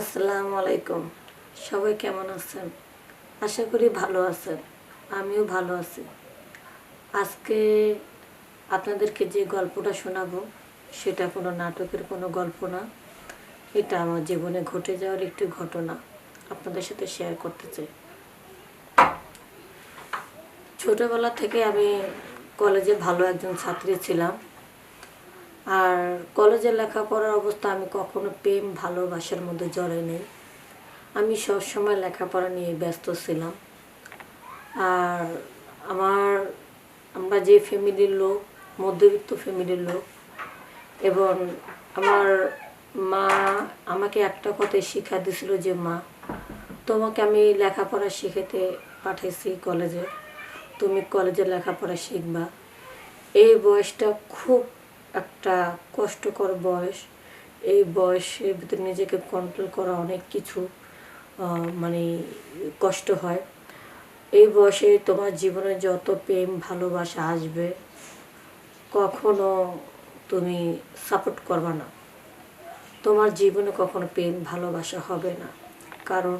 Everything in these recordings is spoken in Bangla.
আসসালামু আলাইকুম। সবাই কেমন আছেন? আশা করি ভালো আছেন। আমিও ভালো আছি। আজকে আপনাদেরকে যে গল্পটা শোনাবো, সেটা কোনো নাটকের কোনো গল্প না। এটা আমার জীবনে ঘটে যাওয়ার একটি ঘটনা আপনাদের সাথে শেয়ার করতে চাই। ছোটবেলা থেকে আমি কলেজে ভালো একজন ছাত্রী ছিলাম। আর কলেজে লেখাপড়ার অবস্থা আমি কখনো প্রেম, ভালোবাসার মধ্যে জড়াই নেই। আমি সবসময় লেখাপড়া নিয়ে ব্যস্ত ছিলাম। আর আমার, আমরা যে ফ্যামিলির লোক, মধ্যবিত্ত ফ্যামিলির লোক, এবং আমার মা আমাকে একটা কথাই শিক্ষা দিছিল যে, মা, তোমাকে আমি লেখাপড়া শিখেতে পাঠাইছি কলেজে। তুমি কলেজে লেখাপড়া শিখবা। এই বয়সটা খুব একটা কষ্টকর বয়স। এই বয়সের ভিতরে নিজেকে কন্ট্রোল করা অনেক কিছু মানে কষ্ট হয়। এই বয়সে তোমার জীবনে যত প্রেম, ভালোবাসা আসবে, কখনো তুমি সাপোর্ট করবা না। তোমার জীবনে কখনো প্রেম, ভালোবাসা হবে না। কারণ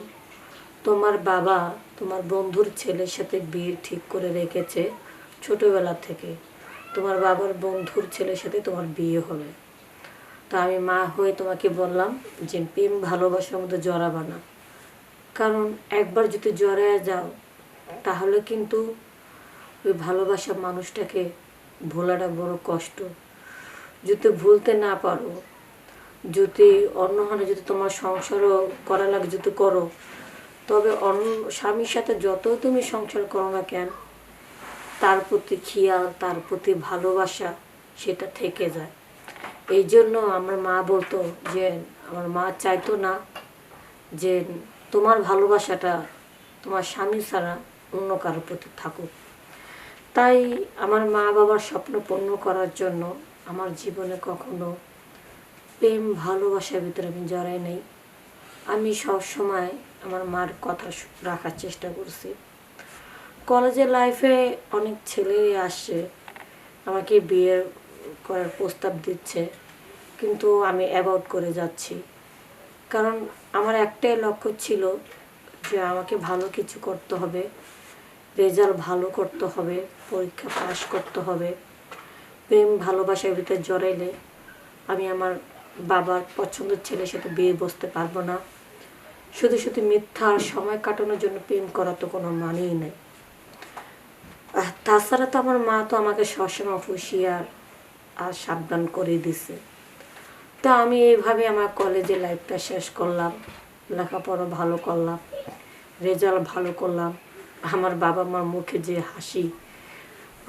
তোমার বাবা, তোমার বন্ধুর ছেলের সাথে বিয়ে ঠিক করে রেখেছে ছোটবেলা থেকে। তোমার বাবার বন্ধুর ছেলের সাথে তোমার বিয়ে হবে। তা আমি মা হয়ে তোমাকে বললাম যে, প্রেম ভালোবাসার মধ্যে জড়াবা না। কারণ একবার যদি জড়ায় যাও, তাহলে কিন্তু ওই ভালোবাসা মানুষটাকে ভোলাটা বড় কষ্ট। যদি ভুলতে না পারো, যদি অন্য হানে যদি তোমার সংসারও করা লাগে, যদি করো, তবে অন্য স্বামীর সাথে যত তুমি সংসার করো না কেন তার প্রতি খেয়াল, তার প্রতি ভালোবাসা সেটা থেকে যায়। এই জন্য আমার মা বলতো যে, আমার মা চাইতো না যে তোমার ভালোবাসাটা তোমার স্বামী ছাড়া অন্য কারোর প্রতি থাকুক। তাই আমার মা বাবার স্বপ্ন পূর্ণ করার জন্য আমার জীবনে কখনো প্রেম, ভালোবাসার ভিতরে আমি জড়াই নেই। আমি সব সময় আমার মার কথা রাখার চেষ্টা করছি। কলেজের লাইফে অনেক ছেলেই আসছে আমাকে বিয়ে করার প্রস্তাব দিচ্ছে, কিন্তু আমি অ্যাভয়েড করে যাচ্ছি। কারণ আমার একটাই লক্ষ্য ছিল যে আমাকে ভালো কিছু করতে হবে রেজাল্ট ভালো করতে হবে, পরীক্ষা পাস করতে হবে, প্রেম ভালোবাসার ভিতরে জড়াইলে আমি আমার বাবার পছন্দের ছেলের সাথে বিয়ে বসতে পারব না। শুধু শুধু মিথ্যা আর সময় কাটানোর জন্য প্রেম করা তো কোনো মানেই নেই। আর তাছাড়া তো আমার মা তো আমাকে সবসময় হুঁশিয়ার আর সাবধান করে দিছে। তা আমি এইভাবে আমার কলেজে লাইফটা শেষ করলাম, লেখাপড়া ভালো করলাম রেজাল্ট ভালো করলাম। আমার বাবা মার মুখে যে হাসি,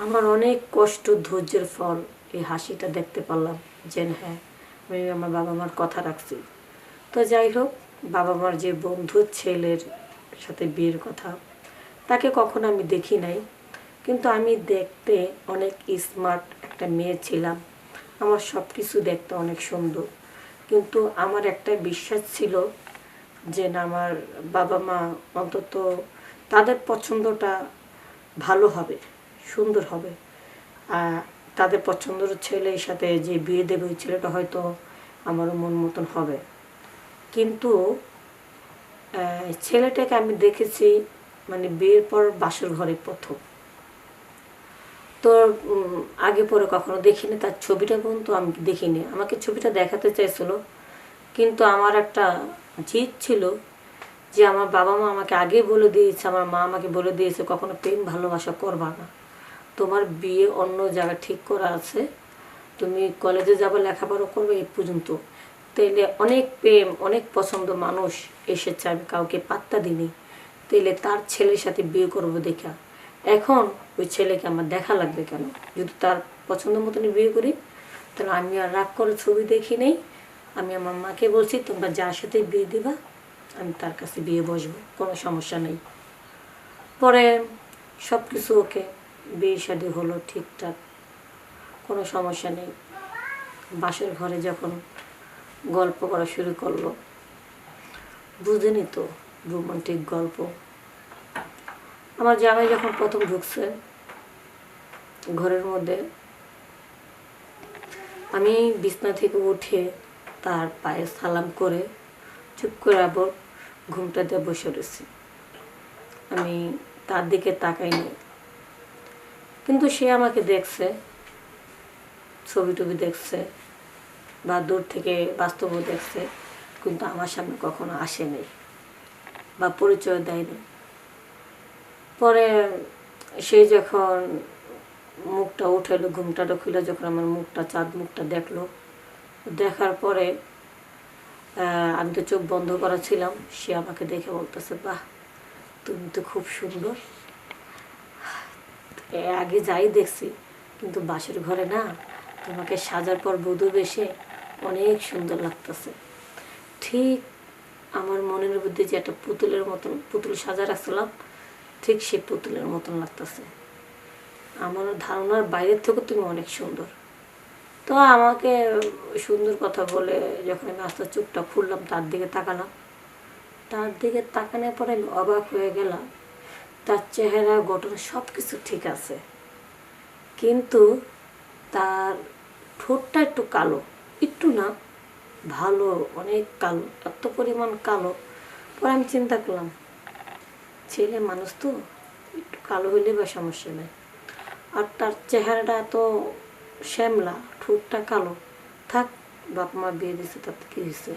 আমার অনেক কষ্ট, ধৈর্যের ফল এই হাসিটা দেখতে পারলাম যে হ্যাঁ আমি আমার বাবা মার কথা রাখছি। তো যাই হোক, বাবা মার যে বন্ধুর ছেলের সাথে বিয়ের কথা, তাকে কখনো আমি দেখি নাই। কিন্তু আমি দেখতে অনেক স্মার্ট একটা মেয়ে ছিলাম। আমার সব কিছু দেখতে অনেক সুন্দর। কিন্তু আমার একটা বিশ্বাস ছিল যে না, আমার বাবা মা অন্তত তাদের পছন্দটা ভালো হবে, সুন্দর হবে। আর তাদের পছন্দের ছেলের সাথে যে বিয়ে দেবে ওই ছেলেটা হয়তো আমারও মন মতন হবে। কিন্তু ছেলেটাকে আমি দেখেছি মানে বিয়ের পর বাসর ঘরে প্রথম। তো আগে পরে কখনো দেখিনি, তার ছবিটা পর্যন্ত আমি দেখিনি। আমাকে ছবিটা দেখাতে চাইছিল, কিন্তু আমার একটা জিদ ছিল যে আমার বাবা মা আমাকে আগে বলে দিয়েছে, আমার মা আমাকে বলে দিয়েছে, কখনো প্রেম ভালোবাসা করবা না। তোমার বিয়ে অন্য জায়গা ঠিক করা আছে, তুমি কলেজে যাবে, লেখাপড়া করবে এই পর্যন্ত। তাইলে অনেক প্রেম, অনেক পছন্দ মানুষ এসেছে, আমি কাউকে পাত্তা দিইনি। তাইলে তার ছেলের সাথে বিয়ে করব দেখা। এখন ওই ছেলেকে আমার দেখা লাগবে কেন? যদি তার পছন্দ মতনই বিয়ে করি, তাহলে আমি আর রাগ করে ছবি দেখি নেই। আমি আমার মাকে বলছি, তোমরা যার সাথে বিয়ে দিবা, আমি তার কাছে বিয়ে বসবো, কোনো সমস্যা নেই। পরে সব কিছু ওকে বিয়ে শাদি হলো ঠিকঠাক, কোনো সমস্যা নেই। বাসের ঘরে যখন গল্প করা শুরু করল, বুঝেনি তো রোমান্টিক গল্প। আমার জামাই যখন প্রথম ঢুকছে ঘরের মধ্যে, আমি বিছনা থেকে উঠে তার পায়ে সালাম করে চুপ করে আবার ঘুমটা দিয়ে বসে রয়েছি। আমি তার দিকে তাকাইনি। কিন্তু সে আমাকে দেখছে, ছবি টবি দেখছে বা দূর থেকে বাস্তবও দেখছে, কিন্তু আমার সামনে কখনো আসেনি বা পরিচয় দেয়নি পরে সে যখন মুখটা উঠাইলো ঘুমটাটা খুলে যখন আমার মুখটা, চাঁদ মুখটা দেখল, দেখার পরে আমি তো চোখ বন্ধ করা ছিলাম, সে আমাকে দেখে বলতেছে, বাহ, তুমি তো খুব সুন্দর। আগে যাই দেখছি, কিন্তু বাসের ঘরে না, তোমাকে সাজার পর বধূ বেশে অনেক সুন্দর লাগতেছে। ঠিক আমার মনের মধ্যে যে একটা পুতুলের মতন, পুতুল সাজা রাখছিলাম ঠিক সে পুতুলের মতন লাগতেছে। আমার ধারণার বাইরের থেকে তুমি অনেক সুন্দর। তো আমাকে সুন্দর কথা বলে যখন আমি আস্তে চুপটা খুললাম, তার দিকে তাকালাম। তার দিকে তাকানোর পরে আমি অবাক হয়ে গেলাম, তার চেহারা, গঠন সব কিছু ঠিক আছে। কিন্তু তার ঠোঁটটা একটু কালো, একটু না, ভালো, অনেক কালো, এত পরিমাণ কালো। পরে আমি চিন্তা করলাম ছেলে মানুষ তো, একটু কালো হইলে বা সমস্যা নেই। আর তার চেহারাটা এত শ্যামলা, ঠোঁটটা কালো। থাক, বাপ মা বিয়ে দিছে তাতে কি হয়েছে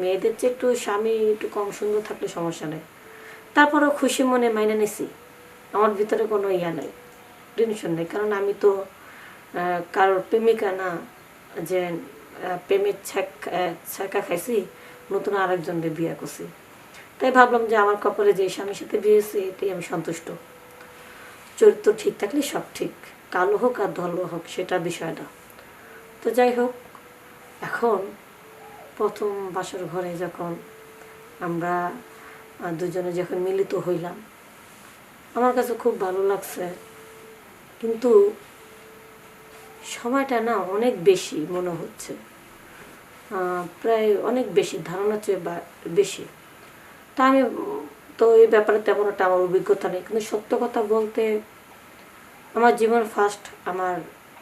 মেয়েদের চেয়ে একটু স্বামী একটু কম সুন্দর থাকলে সমস্যা নেই। তারপরেও খুশি মনে মাইনে নিছি। আমার ভিতরে কোনো ইয়া নেই টেনশন নেই। কারণ আমি তো কারোর প্রেমিকা না, যে প্রেমের ছ্যাঁকা খাইছি, নতুন আরেকজনকে বিয়ে করছি। তাই ভাবলাম যে আমার কপালে যে স্বামীর সাথে বিয়ে হয়েছে আমি সন্তুষ্ট। চরিত্র ঠিক থাকলে সব ঠিক, কালো হোক আর ধলো হোক, সেটা বিষয় না। তো যাই হোক, এখন প্রথম বাসর ঘরে যখন আমরা দুজনে যখন মিলিত হইলাম, আমার কাছে খুব ভালো লাগছে। কিন্তু সময়টা না অনেক বেশি মনে হচ্ছে। প্রায় অনেক বেশি, ধারণা চেয়ে বেশি। তা আমি, তো এই ব্যাপারে তেমন একটা আমার অভিজ্ঞতা নেই। কিন্তু সত্য কথা বলতে আমার জীবন ফার্স্ট আমার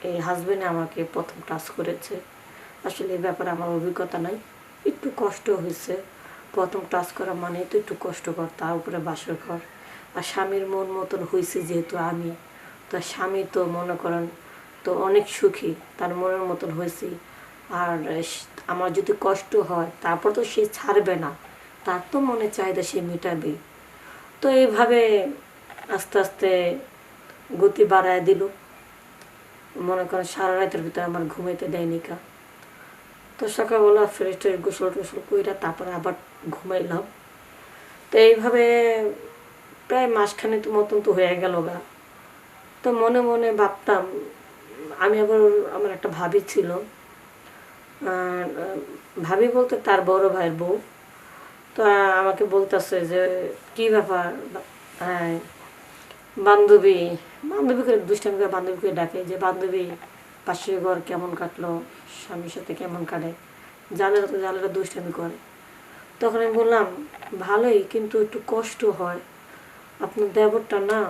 এই হাজবেন্ড আমাকে প্রথম টাচ করেছে। আসলে এই ব্যাপারে আমার অভিজ্ঞতা নাই। একটু কষ্ট হয়েছে। প্রথম টাচ করা মানে তো একটু কষ্টকর তার উপরে বাসর ঘর। আর স্বামীর মন মতন হয়েছে যেহেতু আমি। তো স্বামী তো মনে করেন তো অনেক সুখী, তার মনের মতন হয়েছি। আর আমার যদি কষ্ট হয়, তারপর তো সে ছাড়বে না। তার তো মনে চাহিদা সে মেটাবে তো এইভাবে আস্তে আস্তে গতি বাড়ায় দিল। মনে করেন সারা রাতের ভিতরে আমার ঘুমাইতে দেয়নি কা। তো সকালবেলা ফ্রেশ ট্রেশ গোসল টোসল কইরা তারপরে আবার ঘুমাইলাম। তো এইভাবে প্রায় মাসখানেক মতন তো হয়ে গেল গা। তো মনে মনে ভাবতাম, আমি আবার আমার একটা ভাবি ছিল। ভাবি বলতে তার বড় ভাইয়ের বউ। তো আমাকে বলতেছে যে, কি ব্যাপার? হ্যাঁ বান্ধবী বান্ধবী করে দুষ্টামি করে বান্ধবী করে ডাকে যে, বান্ধবী, পাশের ঘর কেমন কাটলো? স্বামীর সাথে কেমন কাটে? জালেরা তো জালেরা দুষ্টামি করে। তখন আমি বললাম, ভালোই, কিন্তু একটু কষ্ট হয়। আপনার দেবরটা না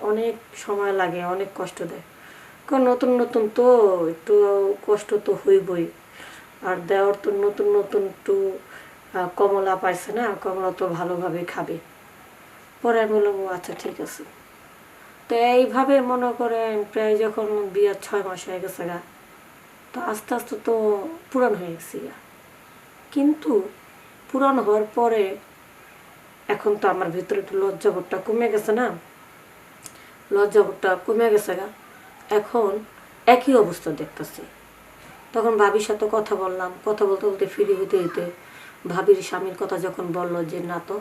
অনেক সময় লাগে, অনেক কষ্ট দেয়। কারণ নতুন নতুন তো, একটু কষ্ট তো হইবই। আর দেওয়ার তো নতুন নতুন একটু কমলা পাইছে না, কমলা তো ভালোভাবে খাবে। পরে আমি বললাম "ও আচ্ছা ঠিক আছে। তো এইভাবে মনে করেন প্রায় যখন বিয়ার ছয় মাস হয়ে গেছে গা, তো আস্তে আস্তে তো পুরান হয়ে গেছি গা। কিন্তু পুরান হওয়ার পরে এখন তো আমার ভিতরে একটু লজ্জাবোধটা কমে গেছে না? লজ্জাবোধটা কমে গেছে গা। এখন একই অবস্থা দেখতেছি। তখন ভাবির সাথে কথা বললাম, কথা বলতে বলতে ফিরে হইতে হইতে ভাবির স্বামীর কথা যখন বলল যে, না তো,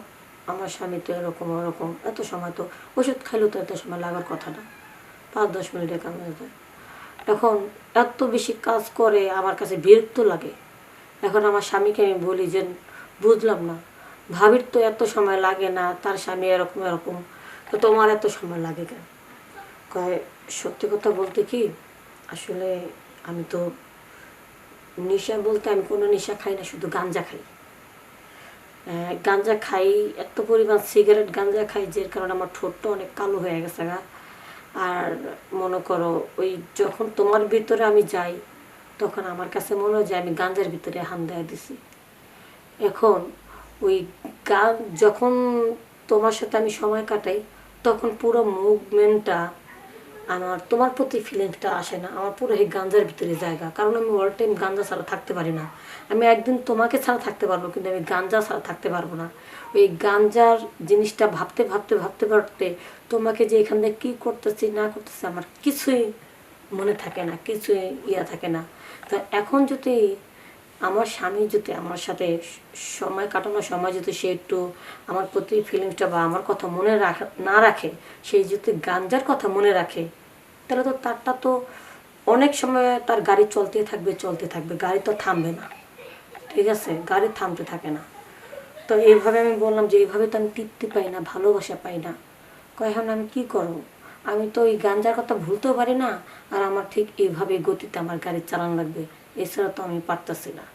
আমার স্বামী তো এরকম ওরকম, এত সময় তো ওষুধ খাইলেও তো এত সময় লাগার কথা না। পাঁচ, দশ মিনিটে কামে যায়। এখন এত বেশি কাজ করে আমার কাছে বিরক্ত লাগে। এখন আমার স্বামীকে আমি বলি যে, বুঝলাম না, ভাবির তো এত সময় লাগে না, তার স্বামী এরকম এরকম, তো তোমার এত সময় লাগে কেন? কয়, সত্যি কথা বলতে কি, আসলে আমি তো নেশা বলতে আমি কোনো নেশা খাই না, শুধু গাঞ্জা খাই। গাঞ্জা খাই, এত পরিমাণ সিগারেট গাঞ্জা খাই যে কারণে আমার ঠোঁটটা অনেক কালো হয়ে গেছে গা। আর মনে করো, ওই যখন তোমার ভিতরে আমি যাই, তখন আমার কাছে মনে হয় যে আমি গাঞ্জার ভিতরে হান দেয়া দিছি। এখন ওই গান যখন তোমার সাথে আমি সময় কাটাই, তখন পুরো মুভমেন্টটা আমার, তোমার প্রতি ফিলিংসটা আসে না। আমার পুরো এই গাঞ্জার ভিতরে জায়গা। কারণ আমি অল টাইম গাঞ্জা ছাড়া থাকতে পারি না। আমি একদিন তোমাকে ছাড়া থাকতে পারব, কিন্তু আমি গাঞ্জা ছাড়া থাকতে পারব না। ওই গাঞ্জার জিনিসটা ভাবতে ভাবতে ভাবতে ভাবতে তোমাকে যে এখান থেকে কী করতেছি, না করতেছি, আমার কিছুই মনে থাকে না, কিছুই ইয়া থাকে না। তো এখন যদি আমার স্বামী যদি আমার সাথে সময় কাটানোর সময় যদি সে একটু আমার প্রতি ফিলিংসটা বা আমার কথা মনে রাখা, না রাখে সেই যদি গাঞ্জার কথা মনে রাখে তাহলে তো তারটা তো অনেক সময় তার গাড়ি চলতে থাকবে চলতে থাকবে। গাড়ি তো থামবে না। ঠিক আছে? গাড়ি থামতে থাকে না। তো এইভাবে আমি বললাম যে, এইভাবে তো আমি তৃপ্তি পাই না, ভালোবাসা পাই না। এখন আমি কি করব? আমি তো ওই গাঞ্জার কথা ভুলতেও পারি না, আর আমার ঠিক এইভাবে গতিতে আমার গাড়ি চালানো লাগবে। এছাড়া তো আমি পারতেছি না।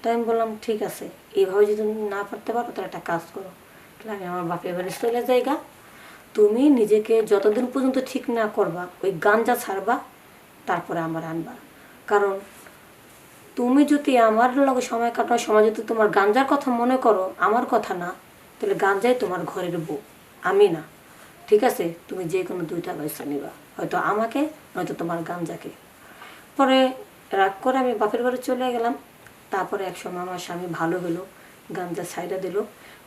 তাই আমি বললাম, ঠিক আছে। এইভাবে যদি না পারতে পারো, তাহলে একটা কাজ করো। তাহলে আমি আমার বাপের বাড়ি চলে যাইগা তুমি নিজেকে যতদিন পর্যন্ত ঠিক না করবা, ওই গাঞ্জা ছাড়বা, তারপরে আমার আনবা। কারণ তুমি যদি আমার লগে সময় কাটানোর সময় যদি তোমার গাঞ্জার কথা মনে করো, আমার কথা না, তাহলে গাঞ্জাই তোমার ঘরের বউ, আমি না। ঠিক আছে? তুমি যে কোনো দুইটা পয়সা নিবা, হয়তো আমাকে, নয়তো তোমার গাঞ্জাকে। পরে রাগ করে আমি বাপের বাড়ি চলে গেলাম। তারপরে এক সময় আমার স্বামী ভালো হলো, গাঞ্জা সাইডা দিল।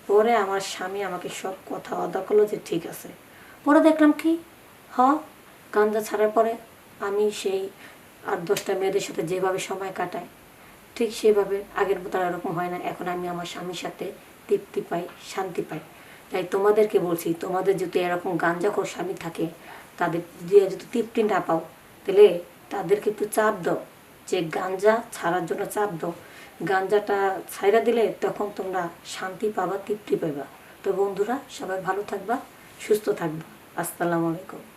পরে আমার স্বামী আমাকে সব কথা অদা করল যে ঠিক আছে। পরে দেখলাম কি? হ, গাঞ্জা ছাড়ার পরে আমি সেই আট দশটা মেয়েদের সাথে যেভাবে সময় কাটাই, ঠিক সেভাবে আগের মতো আর এরকম হয় না। এখন আমি আমার স্বামীর সাথে তৃপ্তি পাই, শান্তি পাই। তাই তোমাদেরকে বলছি, তোমাদের যদি এরকম গাঞ্জাখোর স্বামী থাকে, তাদের দিয়ে যদি তৃপ্তি না পাও, তাহলে তাদেরকে একটু চাপ দাও। যে গাঞ্জা ছাড়ার জন্য চাপ দাও। গাঞ্জাটা ছাইরা দিলে তখন তোমরা শান্তি পাবা, তৃপ্তি পাবা তো বন্ধুরা, সবাই ভালো থাকবা, সুস্থ থাকবা। আসসালামু আলাইকুম।